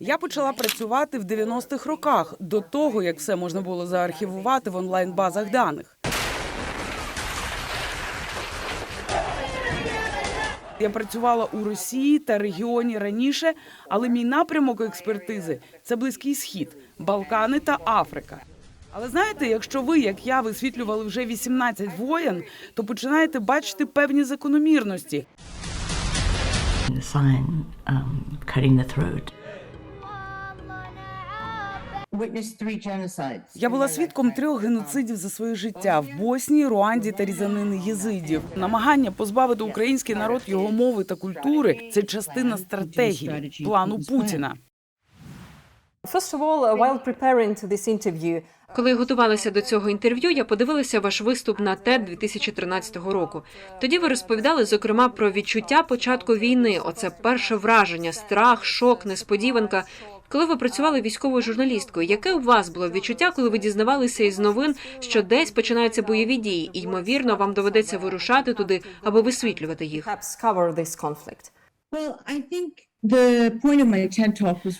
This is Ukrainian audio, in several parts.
Я почала працювати в 90-х роках до того, як все можна було заархівувати в онлайн-базах даних. Я працювала у Росії та регіоні раніше, але мій напрямок експертизи це Близький Схід, Балкани та Африка. Але знаєте, якщо ви, як я, висвітлювали вже 18 воєн, то починаєте бачити певні закономірності. The sign um, cutting the throat. witnessed three genocides. Я була свідком трьох геноцидів за своє життя в Боснії, Руанді та різанини єзидів. Намагання позбавити український народ його мови та культури це частина стратегії плану Путіна. Коли готувалася до цього інтерв'ю, я подивилася ваш виступ на TED 2013 року. Тоді ви розповідали зокрема про відчуття початку війни. Оце перше враження, страх, шок, несподіванка. Коли ви працювали військовою журналісткою, яке у вас було відчуття, коли ви дізнавалися із новин, що десь починаються бойові дії, і ймовірно вам доведеться вирушати туди, аби висвітлювати їх?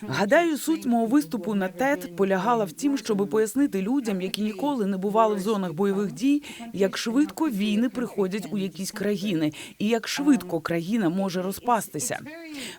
Гадаю, суть мого виступу на TED полягала в тім, щоб пояснити людям, які ніколи не бували в зонах бойових дій, як швидко війни приходять у якісь країни, і як швидко країна може розпастися.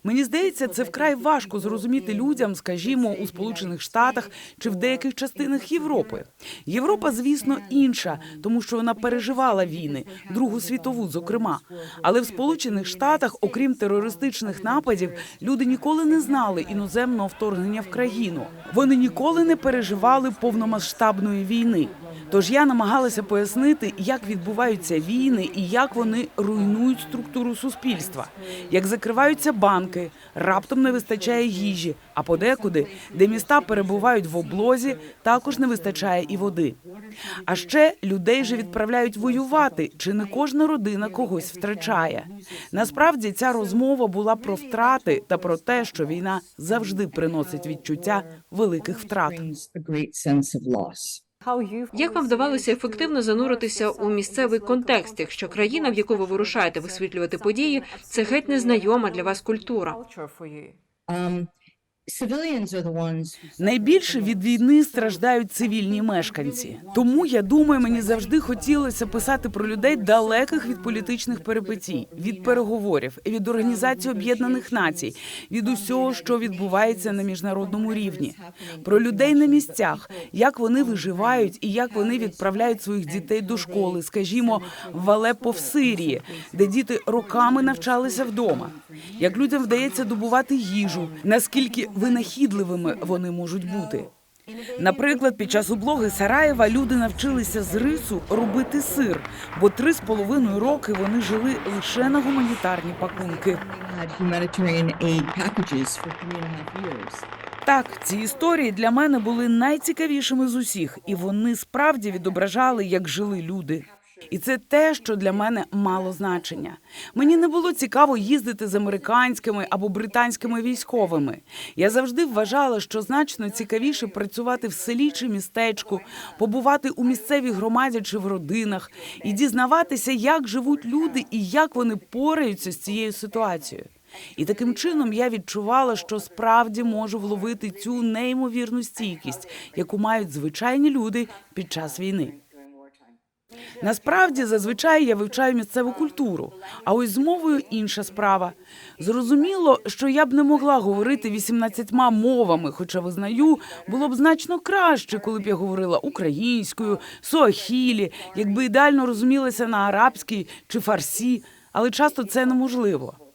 Мені здається, це вкрай важко зрозуміти людям, скажімо, у Сполучених Штатах чи в деяких частинах Європи. Європа, звісно, інша, тому що вона переживала війни, Другу світову, зокрема. Але в Сполучених Штатах, окрім терористичних нападів, люди ніколи не знали іноземного вторгнення в країну. Вони ніколи не переживали повномасштабної війни. Тож я намагалася пояснити, як відбуваються війни і як вони руйнують структуру суспільства, як закриваються банки, раптом не вистачає їжі, а подекуди, де міста перебувають в облозі, також не вистачає і води. А ще людей же відправляють воювати, чи не кожна родина когось втрачає. Насправді ця розмова була про втрати та про те, що війна завжди приносить відчуття великих втрат. Як вам вдавалося ефективно зануритися у місцевий контекст, якщо країна, в яку ви вирушаєте висвітлювати події, це геть незнайома для вас культура? Найбільше від війни страждають цивільні мешканці. Тому я думаю, мені завжди хотілося писати про людей далеких від політичних перипетій, від переговорів, від організації Об'єднаних Націй, від усього, що відбувається на міжнародному рівні, про людей на місцях, як вони виживають і як вони відправляють своїх дітей до школи, скажімо, в Алеппо в Сирії, де діти роками навчалися вдома. Як людям вдається добувати їжу, наскільки винахідливими вони можуть бути. Наприклад, під час облоги Сараєва люди навчилися з рису робити сир, бо три з половиною роки вони жили лише на гуманітарні пакунки. Так, ці історії для мене були найцікавішими з усіх, і вони справді відображали, як жили люди. І це те, що для мене мало значення. Мені не було цікаво їздити з американськими або британськими військовими. Я завжди вважала, що значно цікавіше працювати в селі чи містечку, побувати у місцевій громаді чи в родинах і дізнаватися, як живуть люди і як вони пораються з цією ситуацією. І таким чином я відчувала, що справді можу вловити цю неймовірну стійкість, яку мають звичайні люди під час війни. Насправді, зазвичай я вивчаю місцеву культуру. А ось з мовою інша справа. Зрозуміло, що я б не могла говорити 18 мовами, хоча визнаю, було б значно краще, коли б я говорила українською, суахілі, якби ідеально розумілася на арабській чи фарсі, але часто це неможливо.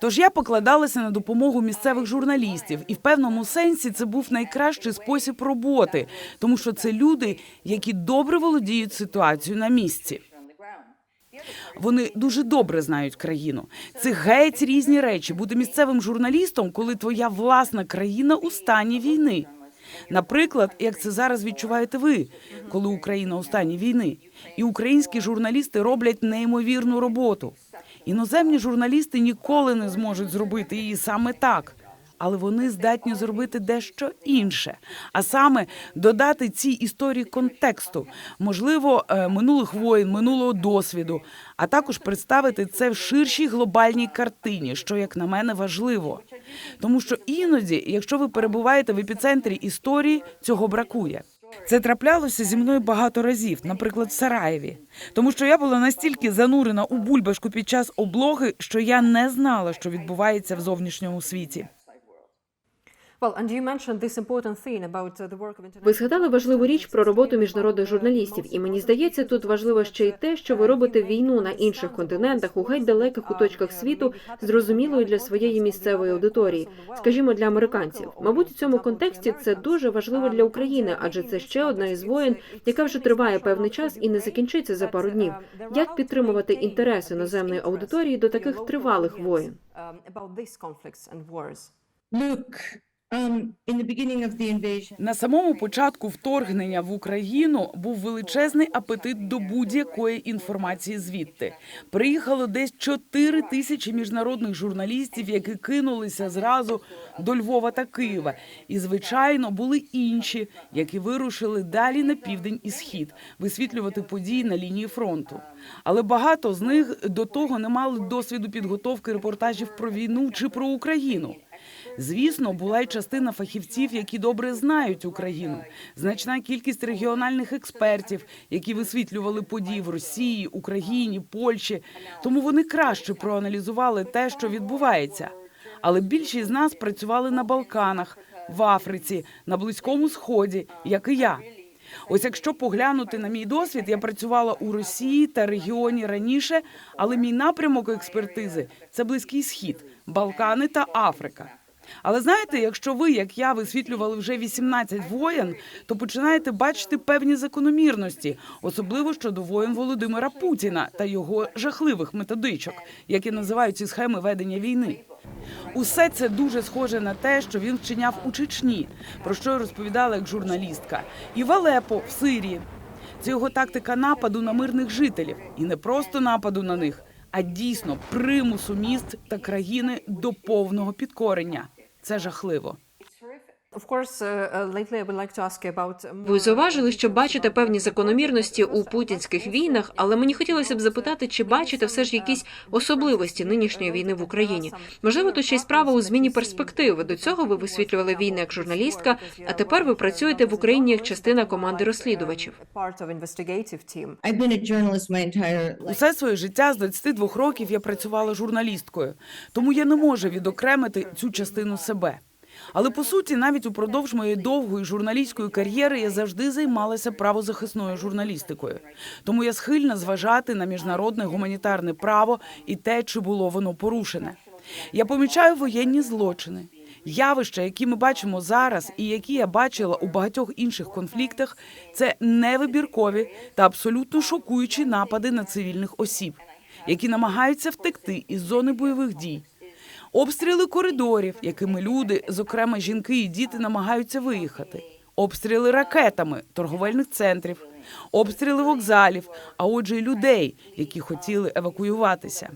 Тож я покладалася на допомогу місцевих журналістів, і в певному сенсі це був найкращий спосіб роботи, тому що це люди, які добре володіють ситуацією на місці. Вони дуже добре знають країну. Це геть різні речі бути місцевим журналістом, коли твоя власна країна у стані війни. Наприклад, як це зараз відчуваєте ви, коли Україна у стані війни, і українські журналісти роблять неймовірну роботу. Іноземні журналісти ніколи не зможуть зробити її саме так. але вони здатні зробити дещо інше, а саме додати цій історії контексту, можливо, е, минулих воєн, минулого досвіду, а також представити це в ширшій глобальній картині, що, як на мене, важливо. Тому що іноді, якщо ви перебуваєте в епіцентрі історії, цього бракує. Це траплялося зі мною багато разів, наприклад, в Сараєві, тому що я була настільки занурена у бульбашку під час облоги, що я не знала, що відбувається в зовнішньому світі. Ви згадали важливу річ про роботу міжнародних журналістів, і мені здається, тут важливо ще й те, що ви робите війну на інших континентах у геть далеких куточках світу, зрозумілою для своєї місцевої аудиторії, скажімо, для американців. Мабуть, у цьому контексті це дуже важливо для України, адже це ще одна із воєн, яка вже триває певний час і не закінчиться за пару днів. Як підтримувати інтерес іноземної аудиторії до таких тривалих воєн? um. Look, um, На самому початку вторгнення в Україну був величезний апетит до будь-якої інформації звідти. Приїхало десь 4 тисячі міжнародних журналістів, які кинулися зразу до Львова та Києва. І звичайно були інші, які вирушили далі на південь і схід, висвітлювати події на лінії фронту. Але багато з них до того не мали досвіду підготовки репортажів про війну чи про Україну. Звісно, була й частина фахівців, які добре знають Україну. Значна кількість регіональних експертів, які висвітлювали події в Росії, Україні, Польщі. Тому вони краще проаналізували те, що відбувається. Але більшість з нас працювали на Балканах, в Африці, на Близькому Сході, як і я. Ось якщо поглянути на мій досвід, я працювала у Росії та регіоні раніше, але мій напрямок експертизи це Близький Схід, Балкани та Африка. Але знаєте, якщо ви, як я, висвітлювали вже 18 воєн, то починаєте бачити певні закономірності, особливо щодо воєн Володимира Путіна та його жахливих методичок, які називають ці схеми ведення війни. Усе це дуже схоже на те, що він вчиняв у Чечні, про що розповідала як журналістка, і в Алепо в Сирії. Це його тактика нападу на мирних жителів, і не просто нападу на них, а дійсно примусу міст та країни до повного підкорення. Це жахливо. Ви зауважили, що бачите певні закономірності у путінських війнах, але мені хотілося б запитати, чи бачите все ж якісь особливості нинішньої війни в Україні? Можливо, то ще й справа у зміні перспективи. До цього ви висвітлювали війни як журналістка, а тепер ви працюєте в Україні як частина команди розслідувачів. Усе своє життя з 22 років я працювала журналісткою, тому я не можу відокремити цю частину себе. Але по суті, навіть упродовж моєї довгої журналістської кар'єри я завжди займалася правозахисною журналістикою. Тому я схильна зважати на міжнародне гуманітарне право і те, чи було воно порушене. Я помічаю воєнні злочини. Явища, які ми бачимо зараз, і які я бачила у багатьох інших конфліктах, це невибіркові та абсолютно шокуючі напади на цивільних осіб, які намагаються втекти із зони бойових дій. Обстріли коридорів, якими люди, зокрема жінки і діти, намагаються виїхати. Обстріли ракетами торговельних центрів, обстріли вокзалів, а отже, й людей, які хотіли евакуюватися.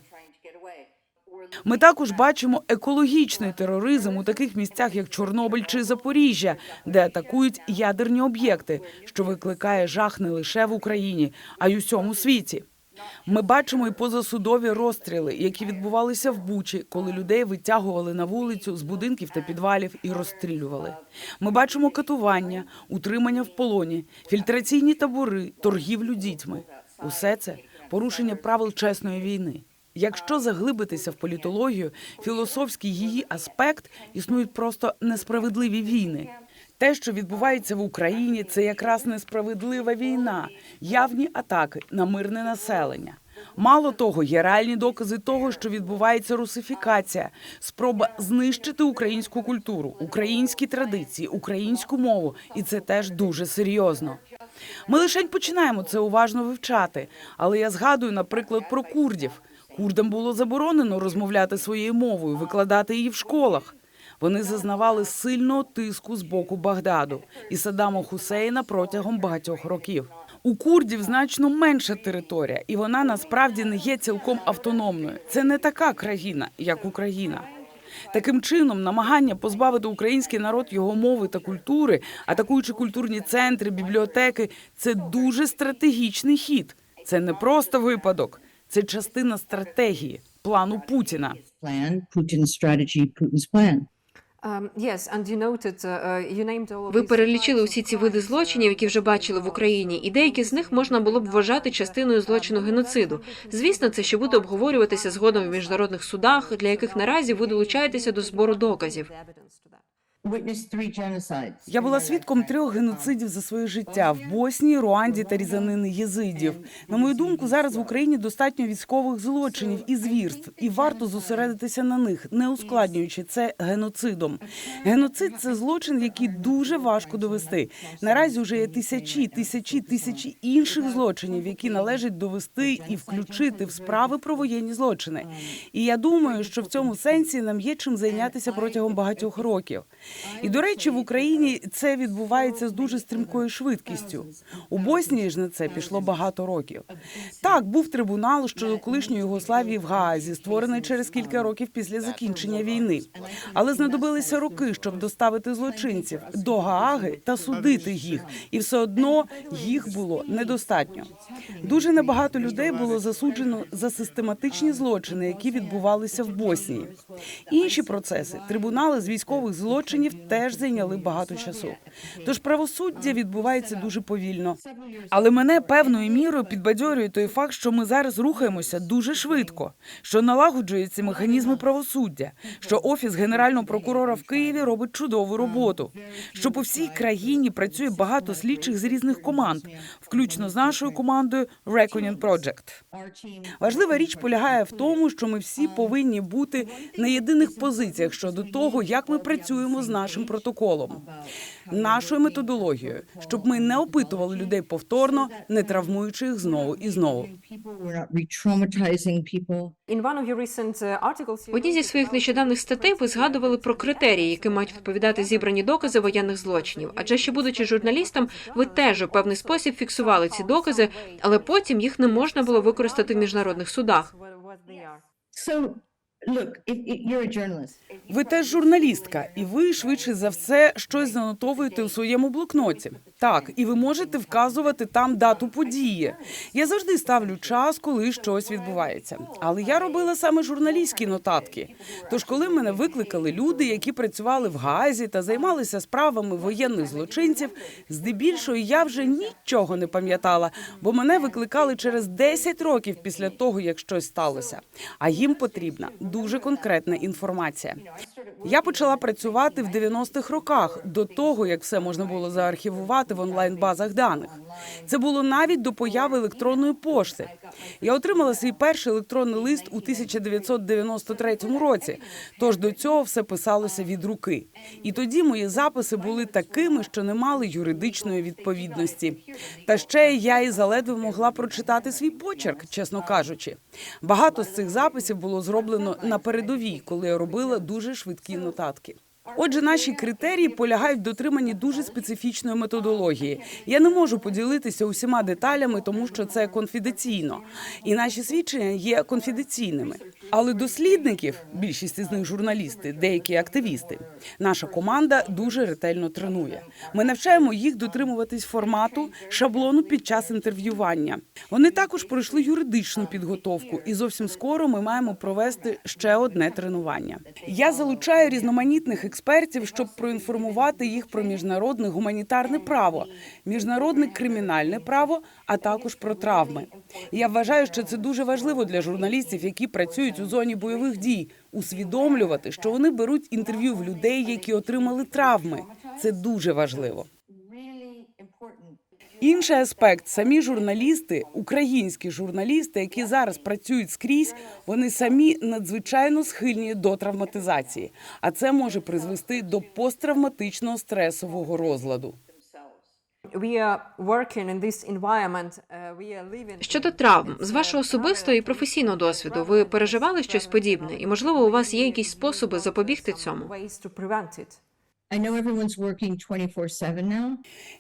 Ми також бачимо екологічний тероризм у таких місцях, як Чорнобиль чи Запоріжжя, де атакують ядерні об'єкти, що викликає жах не лише в Україні, а й у всьому світі. Ми бачимо і позасудові розстріли, які відбувалися в Бучі, коли людей витягували на вулицю з будинків та підвалів і розстрілювали. Ми бачимо катування, утримання в полоні, фільтраційні табори, торгівлю дітьми. Усе це порушення правил чесної війни. Якщо заглибитися в політологію, філософський її аспект існують просто несправедливі війни. Те, що відбувається в Україні, це якраз несправедлива війна, явні атаки на мирне населення. Мало того, є реальні докази того, що відбувається русифікація, спроба знищити українську культуру, українські традиції, українську мову, і це теж дуже серйозно. Ми лише починаємо це уважно вивчати, але я згадую, наприклад, про курдів. Курдам було заборонено розмовляти своєю мовою, викладати її в школах. Вони зазнавали сильного тиску з боку Багдаду і Саддама Хусейна протягом багатьох років. У курдів значно менша територія, і вона насправді не є цілком автономною. Це не така країна, як Україна. Таким чином, намагання позбавити український народ його мови та культури, атакуючи культурні центри, бібліотеки, це дуже стратегічний хід. Це не просто випадок, це частина стратегії плану Путіна. Ви these перелічили усі ці види злочинів, які вже бачили в Україні, і деякі з них можна було б вважати частиною злочину геноциду. Звісно, це ще буде обговорюватися згодом в міжнародних судах, для яких наразі ви долучаєтеся до збору доказів. Я була свідком трьох геноцидів за своє життя в Боснії, Руанді та різанини єзидів. На мою думку, зараз в Україні достатньо військових злочинів і звірств, і варто зосередитися на них, не ускладнюючи це геноцидом. Геноцид це злочин, який дуже важко довести. Наразі вже є тисячі, тисячі, тисячі інших злочинів, які належить довести і включити в справи про воєнні злочини. І я думаю, що в цьому сенсі нам є чим зайнятися протягом багатьох років. І до речі, в Україні це відбувається з дуже стрімкою швидкістю. У Боснії ж на це пішло багато років. Так, був трибунал щодо колишньої Югославії в Гаазі, створений через кілька років після закінчення війни. Але знадобилися роки, щоб доставити злочинців до Гааги та судити їх, і все одно їх було недостатньо. Дуже небагато людей було засуджено за систематичні злочини, які відбувалися в Боснії. Інші процеси, трибунали з військових злочинів, теж зайняли багато часу. Тож правосуддя відбувається дуже повільно. Але мене певною мірою підбадьорює той факт, що ми зараз рухаємося дуже швидко, що налагоджуються механізми правосуддя, що офіс генерального прокурора в Києві робить чудову роботу, що по всій країні працює багато слідчих з різних команд, включно з нашою командою Reckoning Project. Важлива річ полягає в тому, що ми всі повинні бути на єдиних позиціях щодо того, як ми працюємо з нашим протоколом, нашою методологією, щоб ми не опитували людей повторно, не травмуючи їх знову і знову. В одній зі своїх нещодавних статей ви згадували про критерії, які мають відповідати зібрані докази воєнних злочинів. Адже ще будучи журналістом, ви теж у певний спосіб фіксували ці докази, але потім їх не можна було використати в міжнародних судах. Ви теж журналістка, і ви швидше за все щось занотовуєте у своєму блокноті. Так, і ви можете вказувати там дату події. Я завжди ставлю час, коли щось відбувається. Але я робила саме журналістські нотатки. Тож, коли мене викликали люди, які працювали в Гаазі та займалися справами воєнних злочинців, здебільшого я вже нічого не пам'ятала, бо мене викликали через 10 років після того, як щось сталося. А їм потрібна дуже конкретна інформація. Я почала працювати в 90-х роках до того, як все можна було заархівувати в онлайн-базах даних. Це було навіть до появи електронної пошти. Я отримала свій перший електронний лист у 1993 році. Тож до цього все писалося від руки. І тоді мої записи були такими, що не мали юридичної відповідності. Та ще я і заледве могла прочитати свій почерк, чесно кажучи. Багато з цих записів було зроблено на передовій, коли я робила дуже швидкі нотатки. Отже, наші критерії полягають в дотриманні дуже специфічної методології. Я не можу поділитися усіма деталями, тому що це конфіденційно, і наші свідчення є конфіденційними. Але дослідників, більшість із них журналісти, деякі активісти. Наша команда дуже ретельно тренує. Ми навчаємо їх дотримуватись формату шаблону під час інтерв'ювання. Вони також пройшли юридичну підготовку, і зовсім скоро ми маємо провести ще одне тренування. Я залучаю різноманітних експертів, щоб проінформувати їх про міжнародне гуманітарне право, міжнародне кримінальне право, а також про травми. Я вважаю, що це дуже важливо для журналістів, які працюють у зоні бойових дій, усвідомлювати, що вони беруть інтерв'ю в людей, які отримали травми. Це дуже важливо. Інший аспект самі журналісти, українські журналісти, які зараз працюють скрізь, вони самі надзвичайно схильні до травматизації, а це може призвести до посттравматичного стресового розладу. Щодо травм, з вашого особистого і професійного досвіду, ви переживали щось подібне, і можливо, у вас є якісь способи запобігти цьому. I know everyone's working 24/7 now.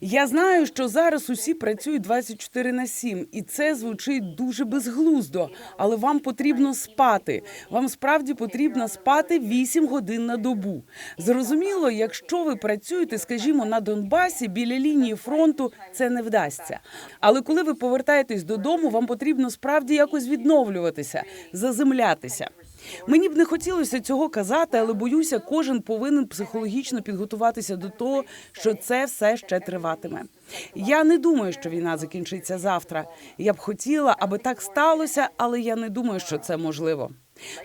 Я знаю, що зараз усі працюють 24 на 7, і це звучить дуже безглуздо, але вам потрібно спати. Вам справді потрібно спати 8 годин на добу. Зрозуміло, якщо ви працюєте, скажімо, на Донбасі біля лінії фронту, це не вдасться. Але коли ви повертаєтесь додому, вам потрібно справді якось відновлюватися, заземлятися. Мені б не хотілося цього казати, але боюся, кожен повинен психологічно підготуватися до того, що це все ще триватиме. Я не думаю, що війна закінчиться завтра. Я б хотіла, аби так сталося, але я не думаю, що це можливо.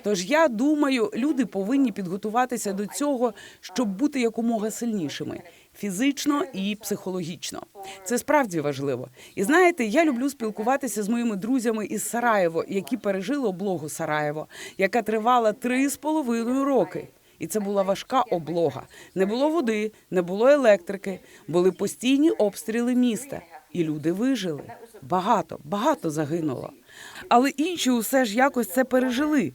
Тож я думаю, люди повинні підготуватися до цього, щоб бути якомога сильнішими фізично і психологічно. Це справді важливо. І знаєте, я люблю спілкуватися з моїми друзями із Сараєво, які пережили облогу Сараєво, яка тривала три з половиною роки. І це була важка облога. Не було води, не було електрики, були постійні обстріли міста, і люди вижили. Багато, багато загинуло. Але інші усе ж якось це пережили.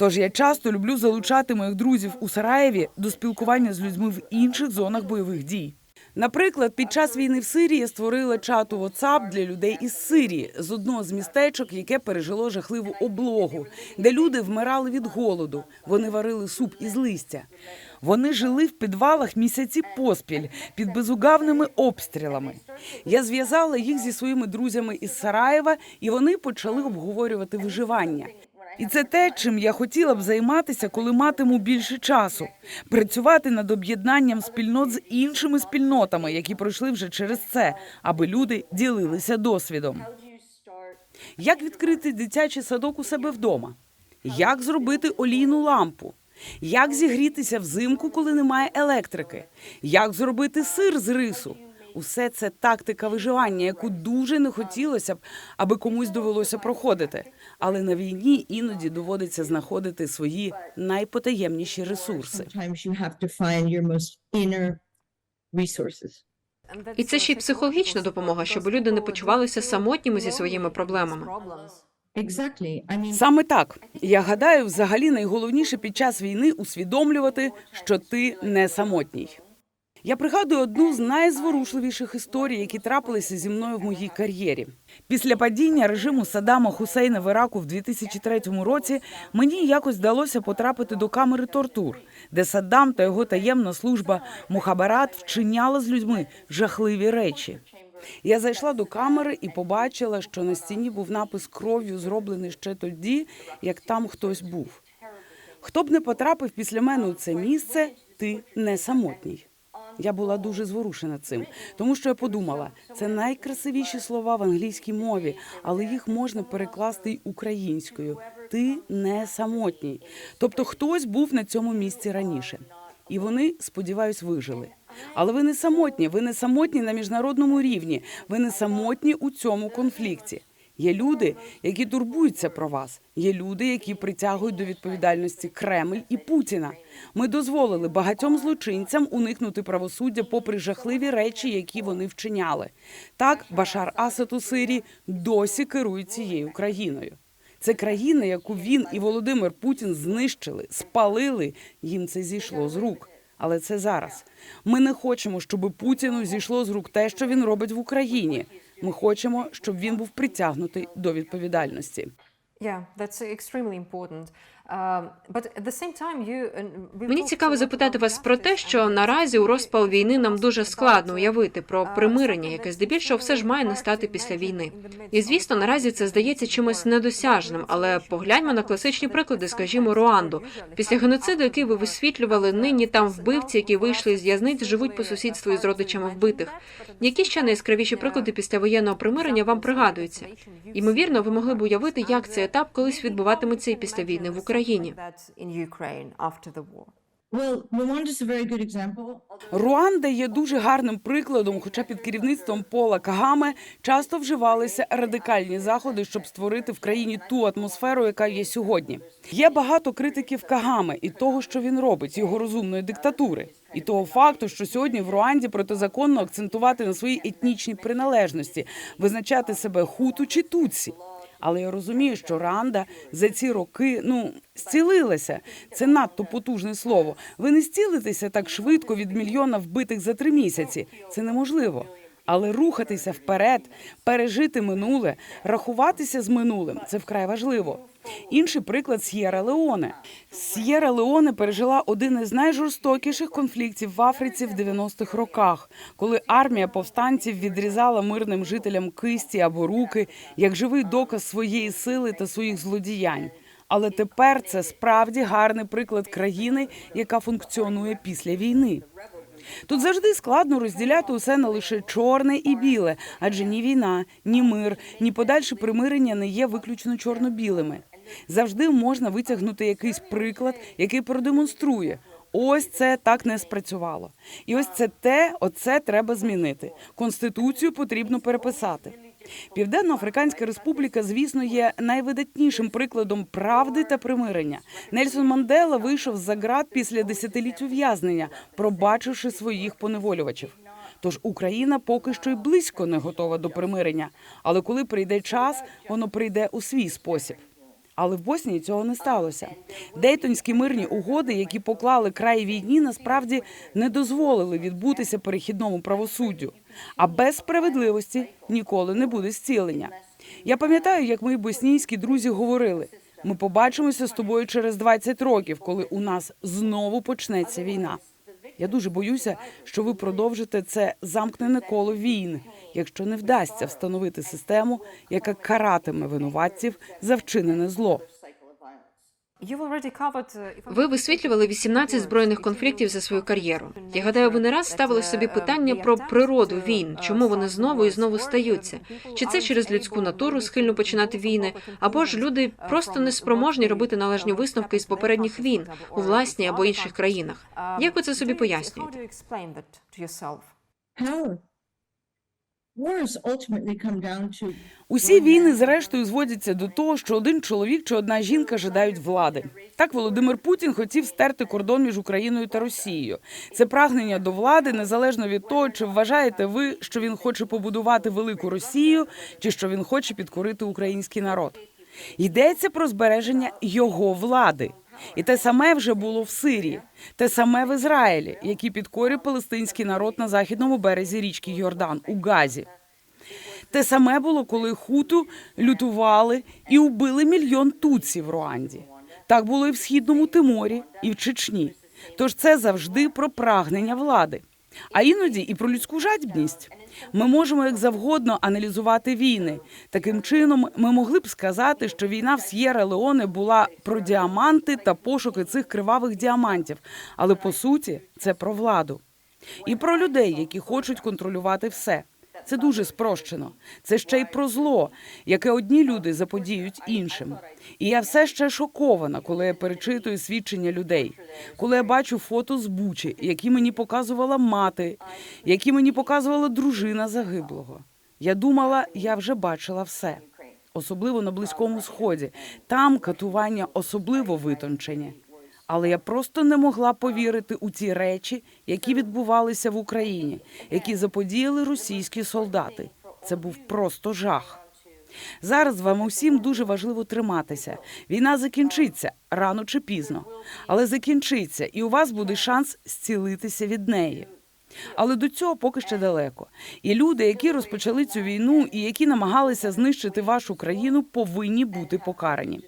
Тож я часто люблю залучати моїх друзів у Сараєві до спілкування з людьми в інших зонах бойових дій. Наприклад, під час війни в Сирії створила чат у WhatsApp для людей із Сирії з одного з містечок, яке пережило жахливу облогу, де люди вмирали від голоду. Вони варили суп із листя. Вони жили в підвалах місяці поспіль під безугавними обстрілами. Я зв'язала їх зі своїми друзями із Сараєва, і вони почали обговорювати виживання. І це те, чим я хотіла б займатися, коли матиму більше часу. Працювати над об'єднанням спільнот з іншими спільнотами, які пройшли вже через це, аби люди ділилися досвідом. Як відкрити дитячий садок у себе вдома? Як зробити олійну лампу? Як зігрітися взимку, коли немає електрики? Як зробити сир з рису? Усе це тактика виживання, яку дуже не хотілося б, аби комусь довелося проходити. Але на війні іноді доводиться знаходити свої найпотаємніші ресурси. І це ще й психологічна допомога, щоб люди не почувалися самотніми зі своїми проблемами. Саме так я гадаю, взагалі найголовніше під час війни усвідомлювати, що ти не самотній. Я пригадую одну з найзворушливіших історій, які трапилися зі мною в моїй кар'єрі. Після падіння режиму Саддама Хусейна в Іраку в 2003 році мені якось вдалося потрапити до камери тортур, де Саддам та його таємна служба Мухабарат вчиняли з людьми жахливі речі. Я зайшла до камери і побачила, що на стіні був напис кров'ю, зроблений ще тоді, як там хтось був. Хто б не потрапив після мене у це місце, ти не самотній. Я була дуже зворушена цим, тому що я подумала, це найкрасивіші слова в англійській мові, але їх можна перекласти й українською. Ти не самотній. Тобто хтось був на цьому місці раніше, і вони, сподіваюсь, вижили. Але ви не самотні, ви не самотні на міжнародному рівні, ви не самотні у цьому конфлікті. Є люди, які турбуються про вас. Є люди, які притягують до відповідальності Кремль і Путіна. Ми дозволили багатьом злочинцям уникнути правосуддя, попри жахливі речі, які вони вчиняли. Так, Башар Асад у Сирії досі керує цією країною. Це країна, яку він і Володимир Путін знищили, спалили. Їм це зійшло з рук. Але це зараз. Ми не хочемо, щоб Путіну зійшло з рук те, що він робить в Україні. Ми хочемо, щоб він був притягнутий до відповідальності. And we've Мені цікаво запитати вас про те, що наразі у розпал війни нам дуже складно уявити про uh, примирення, яке здебільшого все ж має настати після війни. І звісно, наразі це здається чимось недосяжним, але погляньмо на класичні приклади, скажімо, Руанду. Після геноциду, який ви висвітлювали, нині там вбивці, які вийшли з в'язниць, живуть по сусідству із родичами вбитих. Які ще найяскравіші приклади після воєнного примирення вам пригадуються? Ймовірно, ви могли б уявити, як цей етап колись відбуватиметься і після війни в Україні. Well, Rwanda's a very good example. Руанда є дуже гарним прикладом, хоча під керівництвом Пола Кагаме часто вживалися радикальні заходи, щоб створити в країні ту атмосферу, яка є сьогодні. Є багато критиків Кагаме і того, що він робить, його розумної диктатури, і того факту, що сьогодні в Руанді протизаконно акцентувати на своїй етнічній приналежності, визначати себе хуту чи туці. Але я розумію, що Ранда за ці роки ну зцілилася. Це надто потужне слово. Ви не зцілитеся так швидко від мільйона вбитих за три місяці. Це неможливо. Але рухатися вперед, пережити минуле, рахуватися з минулим це вкрай важливо. Інший приклад С'єра Леоне. С'єра Леоне пережила один із найжорстокіших конфліктів в Африці в 90-х роках, коли армія повстанців відрізала мирним жителям кисті або руки як живий доказ своєї сили та своїх злодіянь. Але тепер це справді гарний приклад країни, яка функціонує після війни. Тут завжди складно розділяти усе на лише чорне і біле, адже ні війна, ні мир, ні подальше примирення не є виключно чорно-білими. Завжди можна витягнути якийсь приклад, який продемонструє. Ось це так не спрацювало. І ось це те, оце треба змінити. Конституцію потрібно переписати. Південно-Африканська Республіка, звісно, є найвидатнішим прикладом правди та примирення. Нельсон Мандела вийшов за ґрат після десятиліть ув'язнення, пробачивши своїх поневолювачів. Тож Україна поки що й близько не готова до примирення. Але коли прийде час, воно прийде у свій спосіб. Але в Боснії цього не сталося. Дейтонські мирні угоди, які поклали край війні, насправді не дозволили відбутися перехідному правосуддю. А без справедливості ніколи не буде зцілення. Я пам'ятаю, як мої боснійські друзі говорили: ми побачимося з тобою через 20 років, коли у нас знову почнеться війна. Я дуже боюся, що ви продовжите це замкнене коло війн, якщо не вдасться встановити систему, яка каратиме винуватців за вчинене зло. Ви висвітлювали 18 збройних конфліктів за свою кар'єру. Я гадаю, ви не раз ставили собі питання про природу війн, чому вони знову і знову стаються. Чи це через людську натуру схильно починати війни, або ж люди просто неспроможні робити належні висновки із попередніх війн у власній або інших країнах. Як ви це собі How do пояснюєте? Усі війни, зрештою, зводяться до того, що один чоловік чи одна жінка жадають влади. Так Володимир Путін хотів стерти кордон між Україною та Росією. Це прагнення до влади незалежно від того, чи вважаєте ви, що він хоче побудувати велику Росію, чи що він хоче підкорити український народ. Йдеться про збереження його влади. І те саме вже було в Сирії, те саме в Ізраїлі, які підкорює палестинський народ на західному березі річки Йордан у Газі. Те саме було, коли хуту лютували і убили мільйон туців в Руанді. Так було і в східному Тиморі, і в Чечні. Тож це завжди про прагнення влади. А іноді і про людську жадібність. Ми можемо як завгодно аналізувати війни. Таким чином, ми могли б сказати, що війна в С'єра Леоне була про діаманти та пошуки цих кривавих діамантів. Але по суті, це про владу і про людей, які хочуть контролювати все. Це дуже спрощено. Це ще й про зло, яке одні люди заподіють іншим. І я все ще шокована, коли я перечитую свідчення людей, коли я бачу фото з Бучі, які мені показувала мати, які мені показувала дружина загиблого. Я думала, я вже бачила все, особливо на близькому сході. Там катування особливо витончені. Але я просто не могла повірити у ті речі, які відбувалися в Україні, які заподіяли російські солдати. Це був просто жах. Зараз вам усім дуже важливо триматися. Війна закінчиться рано чи пізно, але закінчиться, і у вас буде шанс зцілитися від неї. Але до цього поки ще далеко. І люди, які розпочали цю війну і які намагалися знищити вашу країну, повинні бути покарані.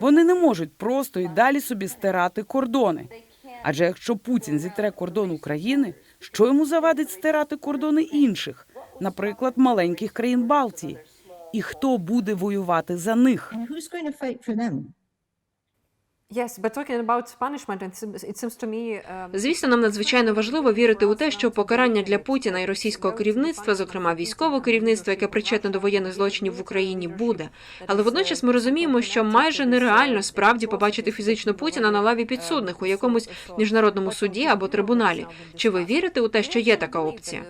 Вони не можуть просто і далі собі стирати кордони. Адже якщо Путін зітре кордон України, що йому завадить стирати кордони інших, наприклад, маленьких країн Балтії? І хто буде воювати за них? Звісно, нам надзвичайно важливо вірити у те, що покарання для Путіна і російського керівництва, зокрема військового керівництва, яке причетне до воєнних злочинів в Україні, буде. Але водночас ми розуміємо, що майже нереально справді побачити фізично Путіна на лаві підсудних у якомусь міжнародному суді або трибуналі. Чи ви вірите у те, що є така опція?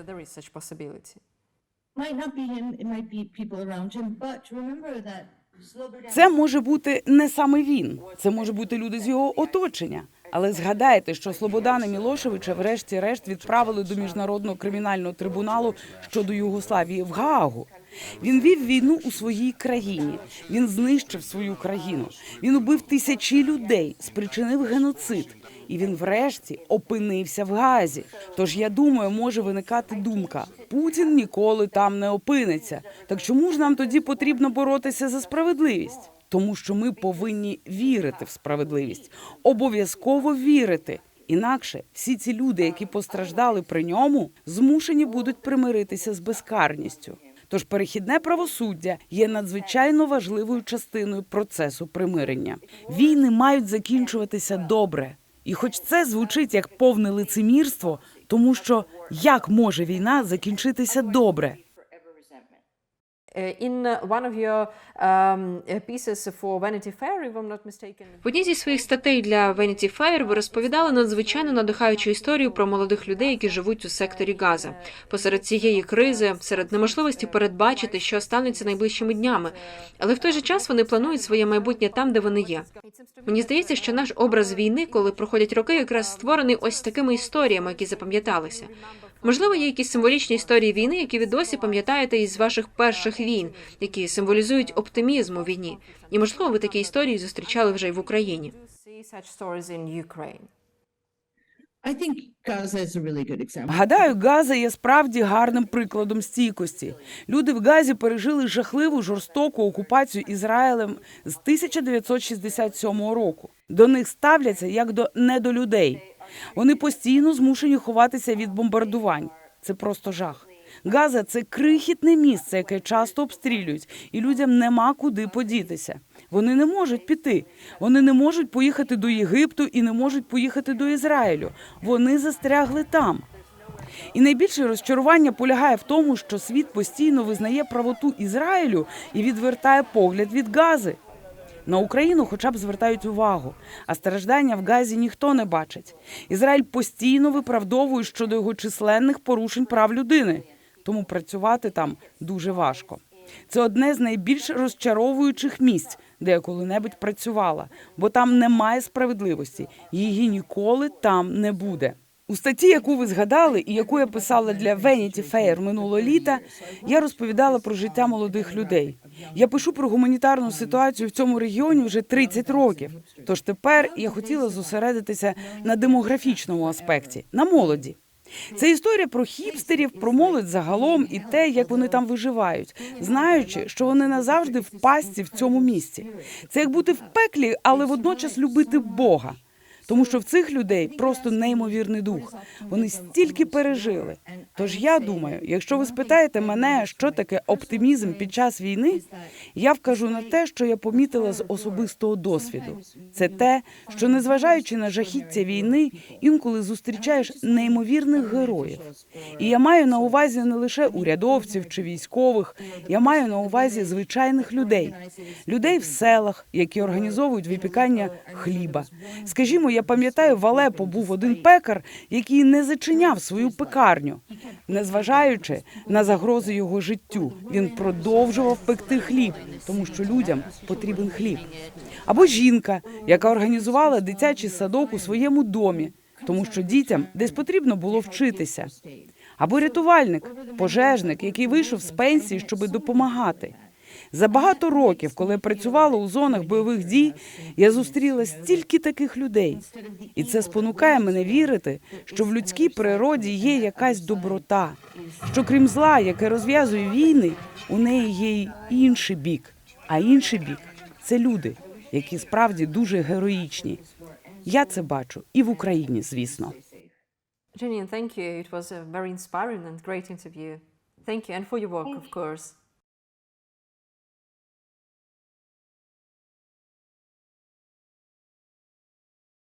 Might not be him, it might be people around him, but remember that Це може бути не саме він, це може бути люди з його оточення. Але згадайте, що Слободана Мілошевича, врешті-решт, відправили до міжнародного кримінального трибуналу щодо Югославії в Гаагу. Він вів війну у своїй країні. Він знищив свою країну. Він убив тисячі людей, спричинив геноцид. І він, врешті, опинився в Газі. Тож я думаю, може виникати думка: Путін ніколи там не опиниться. Так чому ж нам тоді потрібно боротися за справедливість? Тому що ми повинні вірити в справедливість, обов'язково вірити. Інакше всі ці люди, які постраждали при ньому, змушені будуть примиритися з безкарністю. Тож перехідне правосуддя є надзвичайно важливою частиною процесу примирення. Війни мають закінчуватися добре. І хоч це звучить як повне лицемірство, тому що як може війна закінчитися добре? В одній зі своїх статей для Vanity Fair ви розповідали надзвичайно надихаючу історію про молодих людей, які живуть у секторі Газа. Посеред цієї кризи, серед неможливості передбачити, що станеться найближчими днями, але в той же час вони планують своє майбутнє там, де вони є. Мені здається, що наш образ війни, коли проходять роки, якраз створений ось такими історіями, які запам'яталися. Можливо, є якісь символічні історії війни, які ви досі пам'ятаєте із ваших перших війн, які символізують оптимізм у війні. І можливо, ви такі історії зустрічали вже й в Україні. Гадаю, Газа є справді гарним прикладом стійкості. Люди в Газі пережили жахливу жорстоку окупацію Ізраїлем з 1967 року. До них ставляться як до недолюдей. Вони постійно змушені ховатися від бомбардувань. Це просто жах. Газа це крихітне місце, яке часто обстрілюють, і людям нема куди подітися. Вони не можуть піти. Вони не можуть поїхати до Єгипту і не можуть поїхати до Ізраїлю. Вони застрягли там. І найбільше розчарування полягає в тому, що світ постійно визнає правоту Ізраїлю і відвертає погляд від Гази. На Україну хоча б звертають увагу, а страждання в Газі ніхто не бачить. Ізраїль постійно виправдовує щодо його численних порушень прав людини, тому працювати там дуже важко. Це одне з найбільш розчаровуючих місць, де я коли-небудь працювала, бо там немає справедливості, її ніколи там не буде. У статті, яку ви згадали, і яку я писала для Vanity Fair минулого літа, я розповідала про життя молодих людей. Я пишу про гуманітарну ситуацію в цьому регіоні вже 30 років. Тож тепер я хотіла зосередитися на демографічному аспекті, на молоді. Це історія про хіпстерів, про молодь загалом і те, як вони там виживають, знаючи, що вони назавжди в пастці в цьому місці. Це як бути в пеклі, але водночас любити Бога. Тому що в цих людей просто неймовірний дух. Вони стільки пережили. Тож я думаю, якщо ви спитаєте мене, що таке оптимізм під час війни, я вкажу на те, що я помітила з особистого досвіду. Це те, що незважаючи на жахіття війни, інколи зустрічаєш неймовірних героїв. І я маю на увазі не лише урядовців чи військових, я маю на увазі звичайних людей, людей в селах, які організовують випікання хліба. Скажімо, я пам'ятаю, в Алепо був один пекар, який не зачиняв свою пекарню, незважаючи на загрози його життю. Він продовжував пекти хліб, тому що людям потрібен хліб. Або жінка, яка організувала дитячий садок у своєму домі, тому що дітям десь потрібно було вчитися. Або рятувальник, пожежник, який вийшов з пенсії, щоб допомагати. За багато років, коли я працювала у зонах бойових дій, я зустріла стільки таких людей, і це спонукає мене вірити, що в людській природі є якась доброта, що крім зла, яке розв'язує війни, у неї є й інший бік. А інший бік це люди, які справді дуже героїчні. Я це бачу і в Україні, звісно. Jenny, thank you. It was a very great interview. Thank and for your work, of course.